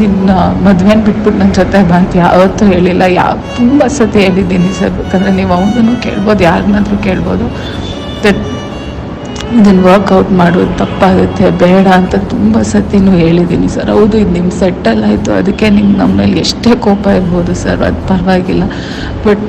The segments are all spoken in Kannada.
ನಿನ್ನ ಮದುವೆನ ಬಿಟ್ಬಿಟ್ಟು ನನ್ನ ಜೊತೆ ಬಂತು ಯಾವತ್ತೂ ಹೇಳಿಲ್ಲ. ಯಾವ ತುಂಬ ಸತಿ ಹೇಳಿದ್ದೀನಿ ಸರ್. ಬೇಕಂದರೆ ನೀವು ಅವನನ್ನು ಕೇಳ್ಬೋದು, ಯಾರನ್ನಾದ್ರೂ ಕೇಳ್ಬೋದು. ದಟ್ ಇದನ್ನು ವರ್ಕೌಟ್ ಮಾಡೋದು ತಪ್ಪಾಗುತ್ತೆ, ಬೇಡ ಅಂತ ತುಂಬ ಸತಿನೂ ಹೇಳಿದ್ದೀನಿ ಸರ್. ಹೌದು, ಇದು ನಿಮ್ಮ ಸೆಟ್ಟಲ್ ಆಯಿತು. ಅದಕ್ಕೆ ನಿಮ್ಗೆ ನಮ್ಮ ಮೇಲೆ ಎಷ್ಟೇ ಕೋಪ ಇರ್ಬೋದು ಸರ್. ಅದು ಪರವಾಗಿಲ್ಲ. ಬಟ್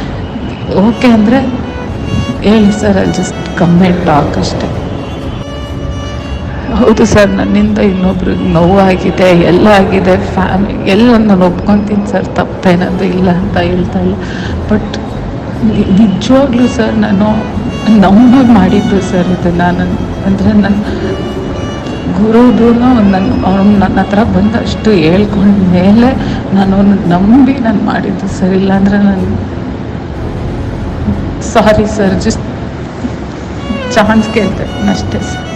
ಓಕೆ ಅಂದರೆ ಹೇಳಿ ಸರ್ ಅಲ್ಲಿ ಜಸ್ಟ್ ಕಮ್ಮಿ ಟಾಕ್ ಅಷ್ಟೇ. ಹೌದು ಸರ್, ನನ್ನಿಂದ ಇನ್ನೊಬ್ರಿಗೆ ನೋವಾಗಿದೆ, ಎಲ್ಲ ಆಗಿದೆ ಫ್ಯಾಮಿ ಎಲ್ಲ ನಾನು ಒಪ್ಕೊತೀನಿ ಸರ್ ತಪ್ಪೇನದು ಇಲ್ಲ ಅಂತ ಹೇಳ್ತಾ ಇಲ್ಲ. ಬಟ್ ನಿಜವಾಗ್ಲೂ ಸರ್, ನಾನು ನಂಬಿ ಮಾಡಿದ್ದು ಸರ್ ಇದನ್ನು ನಾನು. ಅಂದರೆ ನನ್ನ ಗುರುದು ನನ್ನ ಅವ್ನು ನನ್ನ ಹತ್ರ ಬಂದಷ್ಟು ಹೇಳ್ಕೊಂಡ ಮೇಲೆ ನಾನು ಅವ್ನ ನಂಬಿ ನಾನು ಮಾಡಿದ್ದು ಸರ್, ಇಲ್ಲಾಂದರೆ ನಾನು ಸಾರಿ ಸರ್ ಜಸ್ಟ್ ಚಾನ್ಸ್ ಕೇಳ್ತೆ ಅಷ್ಟೇ ಸರ್